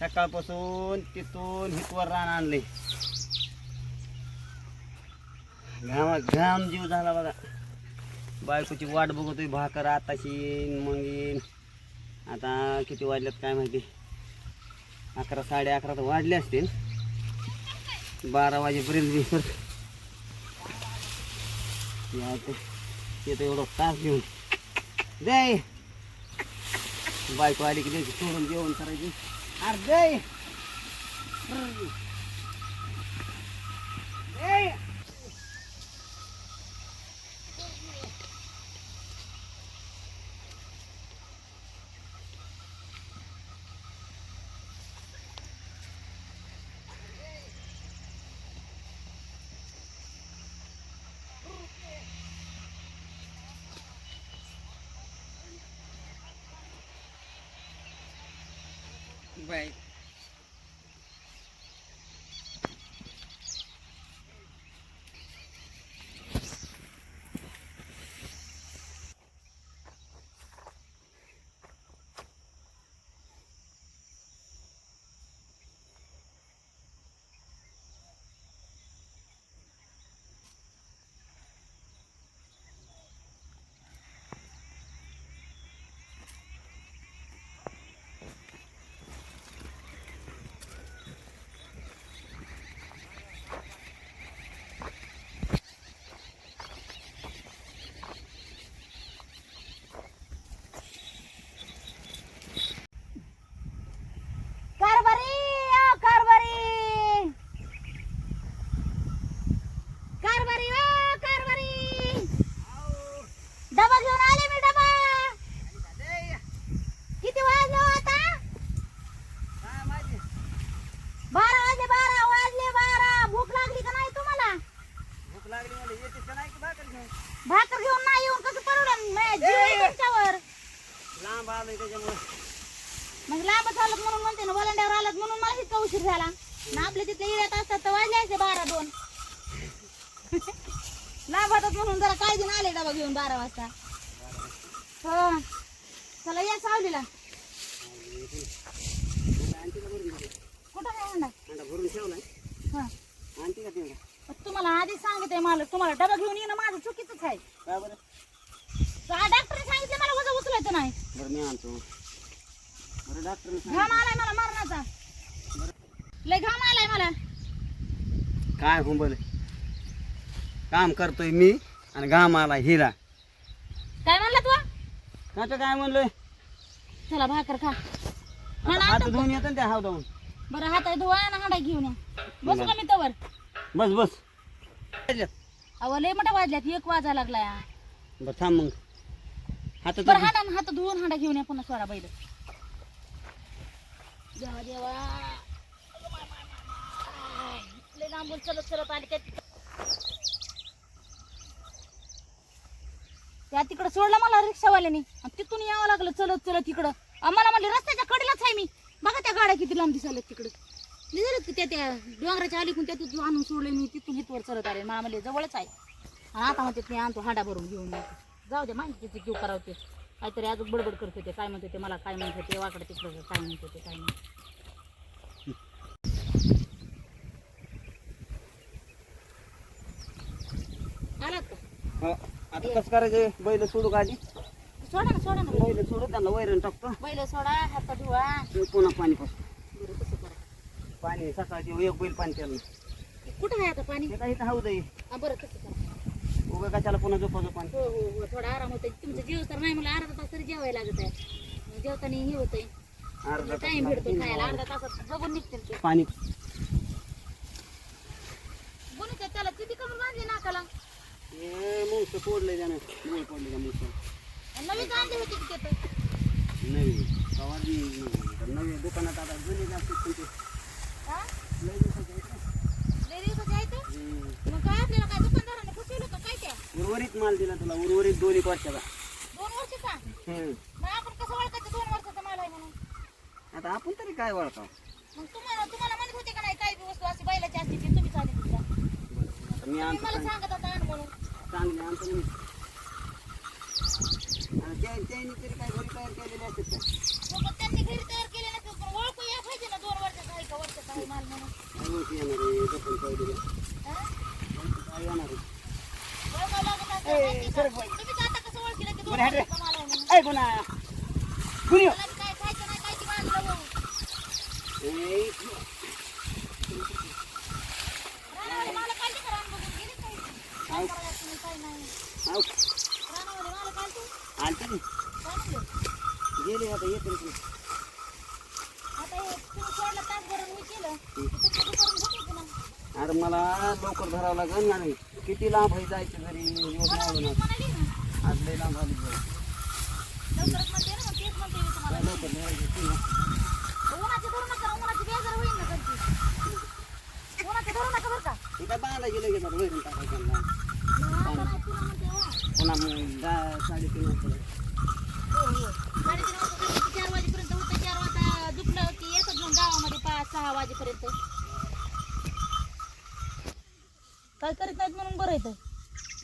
सकाळपासून तिथून हितवर रान आणले घामा घाम जीव झाला बघा. बायकोची वाट बघतोय भाकर आताशी येईन, मग येईन. आता किती वाजल्यात काय माहिती? अकरा साडे अकरा तर वाजले असतील. बारा वाजेपर्यंत मी परत येतं एवढं तास घेऊन. दे. बायको आली की द्यायची सोडून जेवण करायची. अरे दे. दे. बाय कारभारी ओ कारभारी कारभारी ओ कारभारी डबा घेऊन आले मी डबा किती वाजले हो आता बारा वाजले बारा वाजले बारा भूक लागली का नाही तुम्हाला भूक लागली मला येतेस का नाही की भाकर घेऊन भाकर घेऊन नाही येऊन कसं परवडन माझ्या जीव आहे तुमच्यावर लांब आलोय त्याच्यामुळे आलं म्हणून म्हणते ना वलंड्यावर आलात म्हणून मला इतका उशीर झाला. ना आपल्या तिथले एरियात असतात तर वाजले असते बारा दोन. लांब होतात म्हणून जरा काळजी आले डबा घेऊन बारा वाजता. हो. चला या सावलीला. कुठं काय अंडा? अंडा भरून ठेवलाय हा. आणते का तेवढा पण तुम्हाला आधीच सांगते मालक तुम्हाला डबा घेऊन येणं माझं चुकीचंच आहे. का बरं? डॉक्टरने सांगितलं मला वजन उचलायचं नाही. बरं मी आणतो. घाम आलाय मला मरणाचा. लय घाम आलाय मला. काय हुंबल काम करतोय मी आणि घाम आला हिरा काय म्हणला तू? आता काय म्हणलोय? चला भाकर खा. हा ना, हात धुवून येतं ना त्या हावदावून बरं हात धुवा ना हांडा घेऊन या. बसू का मी तवर? बस बस. अहो लय मोठ्या वाजल्यात. एक वाजा लागलाय. बरं थांब मग. हात बरं हांडा हात धुवून हांडा घेऊन या पुन्हा सोडा बैल. देवा देवा. लय लांबून चलत चलत आली त्या त्या तिकडं सोडलं मला रिक्षावाल्याने. आणि तिथून यावं लागलं चलत चलत तिकडं आम्हाला म्हणले रस्त्याच्या कडेलाच आहे मी. बघा त्या गाड्या किती लांब दिसायला तिकडं. निघालं त्या त्या डोंगराच्या अलीकून त्या तिथून आणून सोडले मी. तिथून इथवर चलत आले. मला म्हणले जवळच आहे. आणि आता म्हणते मी आणतो हाडा भरून घेऊन जाऊ दे माहिती तिथे घेऊ करावते काहीतरी अजून बडबड करत होते. काय म्हणत होते मला काय म्हणत होते वाकडं तिकडं काय म्हणत होते काय म्हणत आलात का? हो, आता कसं करायचं? बैल सोडू का आधी? सोडा ना सोडा ना. बैल सोडू त्यांना वैरण टाकतो. बैल सोडा हात धुवा. आणि पुन्हा पाणी पासतो बरं तसं करा. पाणी सकाळची एक बैल पाणी केलं. कुठं आहे आता पाणी? ते काही हाऊ दे हा, बरं तसं करा. उगा कशाला पुन्हा झोपायचं पाणी. हो हो हो थोडा आराम होतोय. तुमचं जीव तर नाही मला अर्धा तास तरी जेवायला लागत आहे. जेवताना हे होतंय. अर्धा टाइम भेटतो तास खायला. अर्धा तासात बघून निघतील ते. पाणी. बोलू त्याला? किती कमी बांधले नाकाला? हे मुंगसं फोडलंय त्यानं. मूळ पडले का मुंगसं नवीन बांधले होते की ते नवी कवा बी नवी दुकानात आता जुने जास्त तुमचे. हा? लय दिवसाचे आहेत ना. लय दिवसाचे आहे ते हम्म. मग काय आपल्याला काय दुकानदाराने उर्वरित माल दिला तुला उर्वरित दोन एक वर्षाचा. दोन वर्षाचा? हम्म. मग आपण कसं ओळखायचं दोन वर्षाचा माल आहे म्हणून? आता आपण तरी काय वळखाव मग तुम्हाला तुम्हाला म्हणत होते का नाही काही बी वस्तू अशी बैलाची असते ती तुम्ही आता मी तुम्ही मला चांगली सांगत होता आण म्हणून. चांगली आणतो मी. आणि त्या त्यांनी तरी काय घरी तयार केलेले असतात का मग त्यांनी घरी तयार केले नसते पण ओळखू या पाहिजे ना दोन वर्षाचा आहे का वर्षाचा आहे माल म्हणून काय ओळखी येणार आहे जपून काय दिलं हा? काय येणार आहे ओळखावं लागत असतं, ए, माहिती का? सरक बाई. तुम्हीच आता कसं ओळखीलं की दोन बरं, हट रे. वर्षाचा माल आहे म्हणून ऐ गुन्हा गुन्हा मला बी काय खायचं नाही काय ती बाजूला होऊ ए, रानावाले मला काढली का रान बघून गेली काय काय करायचं तुम्ही काय नाही आऊ. रानावाले मला काढतो आलती की काय म्हणले गेले आता येते रे आता हे तुम्ही सोडलं तास भरून मी केलं की तुमचं दुपारून भेटायचं ना अरे मला लवकर धरावं लागेल आणि किती लांब आहे जायचं ना आज लय लांब आली लवकर हे बाळाला गेलं वैरण टाकायचं. पुन्हा मग दा- साडेतीन वाजता हो, हो. साडेतीन वाजता घरी चार वाजेपर्यंत होतं चार वाजता दुखलं की येतात मग गावामध्ये पाच सहा वाजेपर्यंत. काय करीत नाहीत म्हणून बरं येतं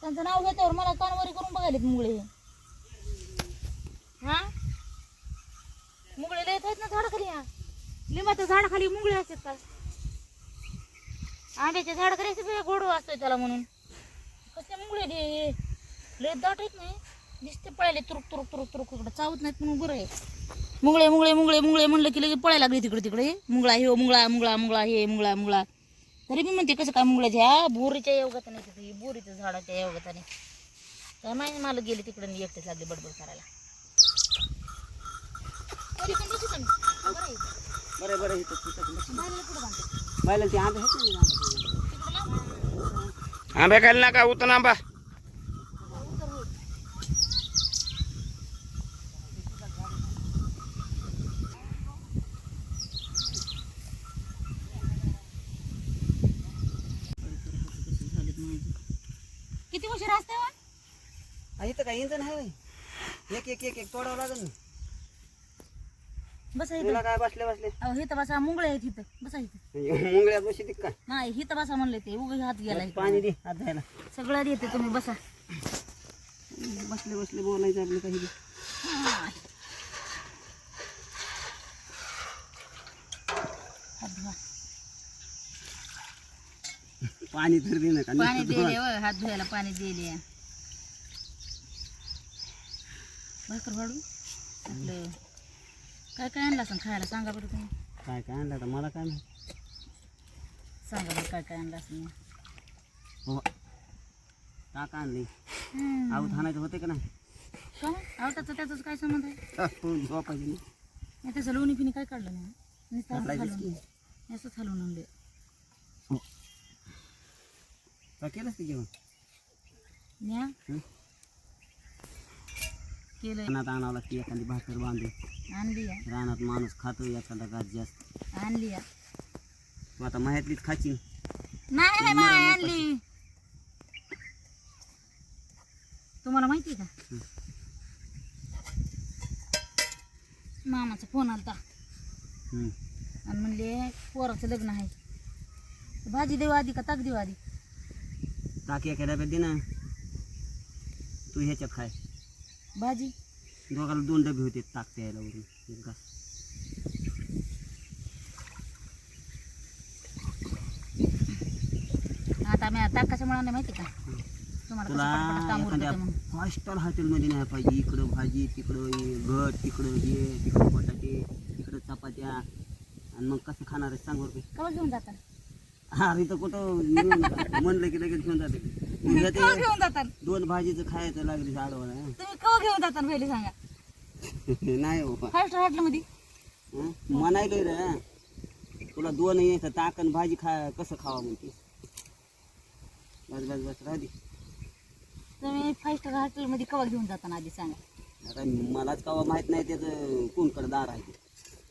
त्यांचं नाव घेतल्यावर मला कानवारी करून बघायलेत मुंगळे हा. मुंगळे येत आहेत ना झाडाखाली हा लिंबाच्या झाडाखाली मुंगळे असतात का? आंब्याच्या झाडाखाली असते बघा, गोड असतोय त्याला म्हणून. कसले मुंगळे लय लय दाट आहेत नाही दिसते पळायले तुरुक तुरुक तुरुक तुरुक इकडे. चावत नाहीत म्हणून बरं आहे. मुंगळे मुंगळे मुंगळे मुंगळे म्हणलं की लगेच पळायला लागले तिकडे तिकडे मुंगळा हे मुंगळा मुंगळा मुंगळा हे मुंगळा मुंगळा. तरी मी म्हणते कसं काय मुंगळ्याच्या ह्या बोरीच्या योगाताने तिथे बोरीच्या झाडाच्या योगाताने काय माहिती मला गेले तिकडे एकटेच लागले बडबड करायला? बरं. बरं बरं इथं आंबे खायला नका उतन आंबा. किती उशीर असते हो? आ, इथं काय इंजन आहे होय? एक एक एक एक तोडावं लागेल ना बसा इथं तुला काय बसले बसले अहो इथं बसा मुंगळे आहेत इथं बसा इथं मुंगळ्यात बशी ती काय नाही इथं बसा म्हणले ते उभे हात गेला. पाणी दे हात द्यायला सगळं येते तुम्ही बसा बसले बसले बोलायचं आपलं काही बी. हात धुवा. पाणी तर दे नका पाणी दिले. व हात धुवायला पाणी दिले भाकर वाढू आपलं काय काय आणलं असं खायला? सांगा बरं तुम्ही. काय काय आणलं आता? मला काय माहीत? सांगा बरं काय काय आणलं असं हो. टाका आणली. आऊत हाणायचं होते का नाही? का अहो त्याचं त्याचं काय संबंध आहे? झोपायची नाही. नाही त्याचं लोणी पिणी काय काढलं नाही? नुसतं घालून. असंच घालून आणले का केलंच ते जेवण? न्या हं? केलं रानात आणावं लागते एखादी भाकर बांधून. आणली या. रानात माणूस खातो एखादा घास जास्त. आणली या. तू आता माह्यातलीच खाची नाही नाही माय आणली. तुम्हाला माहिती आहे का मामाचा फोन आलता. हम्म. आणि म्हणले पोराचं लग्न आहे. भाजी देऊ आधी का ताक देऊ आधी? टाकी एका डब्यात दे ना तू ह्याच्यात खाय. भाजी? दोघाला दोन डबे होते ताक प्यायला वरून. एक घास. आता मी ताक कशामुळे आणलं माहिती का? तुम्हाला कसं तुला पटापट काम एखाद्या उरकतं हॉटेलमध्ये नाही पाहिजे. इकडं भाजी तिकडं हे घट तिकडं हे तिकडं बटाटे तिकडं चपात्या. आणि मग कसं खाणार आहे सांग बरं. कवा घेऊन जाता हा इथं कुठं. म्हणलं की लगेच घेऊन जाते. कवा घेऊन जातात दोन भाजीचं खायचं लागली आडवण तुम्ही कवा घेऊन जातात पहिले सांगा. नाही हो. हॉटेल मध्ये हं? म्हणायलोय रे तुला दोन यायचं ताक आणि भाजी खा कसं खावा म्हणते. बस बस बस राहू दे. तुम्ही फाईव्ह स्टार हॉटेल मध्ये कवा घेऊन जाताना आधी सांगा. आता मलाच कवा माहीत नाही त्याचं कोणकडे दार आहे ते.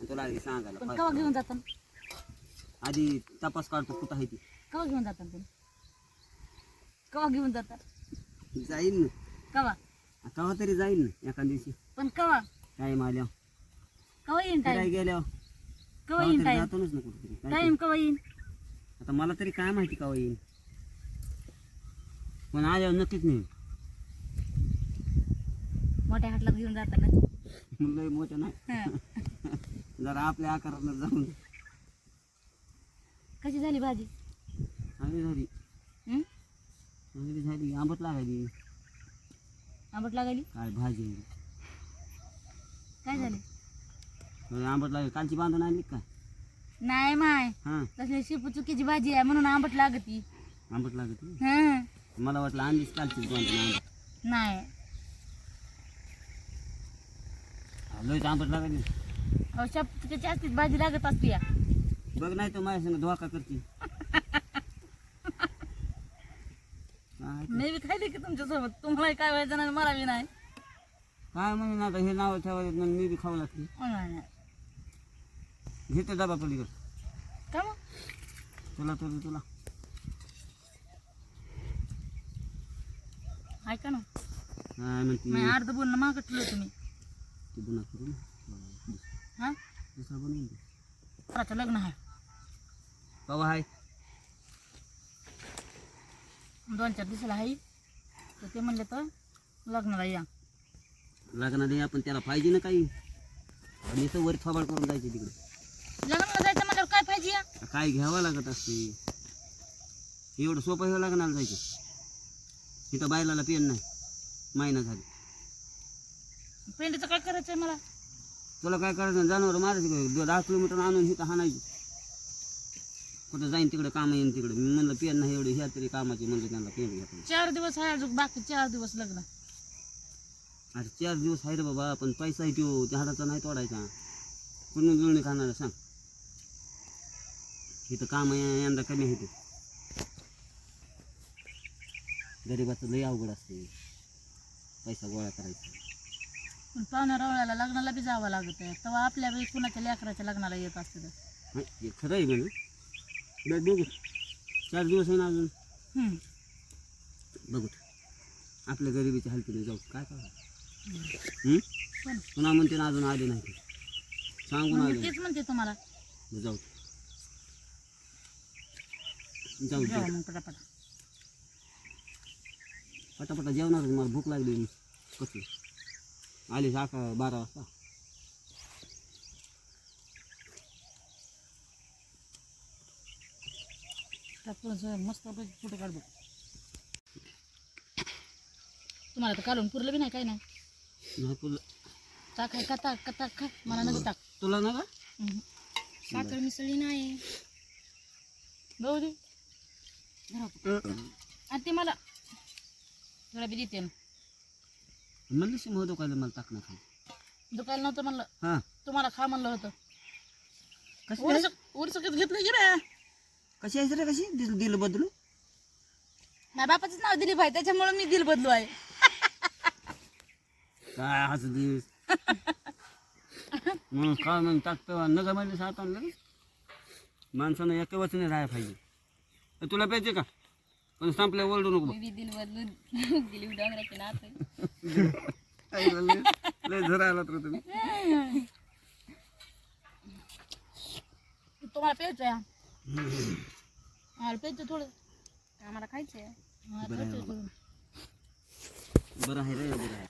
आणि तुला लागली सांगायला पण. कवा घेऊन जाताना आधी तपास काढतो कुठं आहे ती. कवा घेऊन जातात तुम्ही कवा घेऊन जातात? जाईन ना. कवा? कवा तरी जाईन ना एका दिवशी. पण कवा? टाईम आल्या कवा येईन फिरायला टाइम गेल्यावर. कवा येईन तरी टाइम जातोच ना कुठेतरी. काय टाइम कवा येईन. आता मला तरी काय माहिती कवा येईन. पण आल्यावर नक्कीच नाही मोठ्या हाटलात घेऊन जाताना लय मोठं नाही. हं. जरा आपल्या आकारानं जाऊन. कशी झाली भाजी? चांगली झाली. हं? चांगली झाली. आंबट लागायची आंबट लागायली? काय भाजी? काय झाले? थोडी आंबट लागली कालची बांधून आणली का? नाही माय. हां. तसली शेपू चुकीची भाजी आहे म्हणून आंबट लागती आंबट लागत. हं. मला वाटलं आणलीच कालचीच बांधून आंबट नाही. हा, लयच आंबट लागायची अहो शेपू चुकीची असतीच भाजी लागत असती या. बघ नाही तर माझ्या संग धोका करते काय ते? मी बी खायली की तुमच्यासोबत. तुम्हाला काय व्हायचं नाही मला बी नाही. काय म्हणून आता हे नाव ठेवायचं म्हणून मी बी खाऊ लागते. नाही, नाही. घेते डबा पलीकडे. का मग? तुला तुला तुला. ऐका ना. काय म्हणते मी अर्ध बोलणं मागं ठेवलं तुम्ही ते करून हा? दुसरा बनवून दे. पोराचं लग्न आहे. कवा हाय. दोन चार दिवसाला आहे तर ते म्हणले तर लग्नाला या. लग्नाला आपण त्याला पाहिजे ना काही. आणि इथं वर थोबाड करून जायचे तिकडे. लग्नाला जायचं म्हणल्यावर काय पाहिजे या? काय घ्यावं लागत असते. एवढं सोपं हे लग्नाला जायचं. इथं बायलाला पेन नाही. महिना झाली. पेंडीचं काय करायचंय मला? तुला काय करायचं? जनावर मारायचं का? दहा किलोमीटर आणून इथं हाणायची. कुठं जाईन तिकडे काम येईन तिकडे. मी म्हणलं पेन नाही एवढे ह्या तरी कामाची. म्हणलं त्यांना पेन घेतलं चार दिवस आहे अजून बाकी चार दिवस लग्न. अरे चार दिवस आहे रे बाबा पण पैसा आहे तो त्या नाही तोडायचा. कुणी जुळणी खाणार सांग. इथं काम यंदा कमी आहे ते. गरिबाचं लई अवघड असते. पैसा गोळा करायचा. पण पाहुण्या रावळ्याला लग्नाला बी जावं लागत. आहे तेव्हा आपल्या बी कुणाच्या लेकराच्या लग्नाला येत असते खरं आहे म्हणून बघ बघू. चार दिवस आहे ना अजून? हम्म. बघू. आपल्या गरिबीच्या हालतीने जाऊ. काय करा? पण पुन्हा म्हणते ना अजून आले नाही ते. सांगून मग मी आले तेच म्हणते तुम्हाला. जाऊ जाऊ मग पटापट. पटापटा जेवणार मला भूक लागली. कसली? आली साखा बारा वाजता? फोटो काढ बघ. तुम्हाला तर काढून पुरलं बी नाही काय नाही. नाही तुला टाक आहे का टाक का टाक. खा मला नका टाक. तुला ना का हम्म. साखर मिसळली नाही. दे. धरा. आणि ते मला थोडा बी देते ना. म्हणलं शिम होतो काय मला टाकणं खा दुकान नव्हतं म्हणलं. हां. तुम्हाला खा म्हणलं होतं. कशी उरस घेतलं की रे कशी आहे रे कशी? दिल दिल बदलू? माझ्या बापाचं नाव दिलीप आहे त्याच्यामुळे मी दिल बदलू आहे. काय हस दिस म्हणून काय मग टाकतं? नका म्हणजे सात आणलं माणसानं एका वचने राहायला पाहिजे. तर तुला पाहिजे का? पण संपल्या ओरडू नको बघ. मी दिल बदलून दिलीप डोंगराचे नात काय झालं? लय झरा आला तर तुम्ही. तुम्हाला प्यायचं आहे आम्हाला प्यायचं थोडं आम्हाला खायचं आहे बरं आहे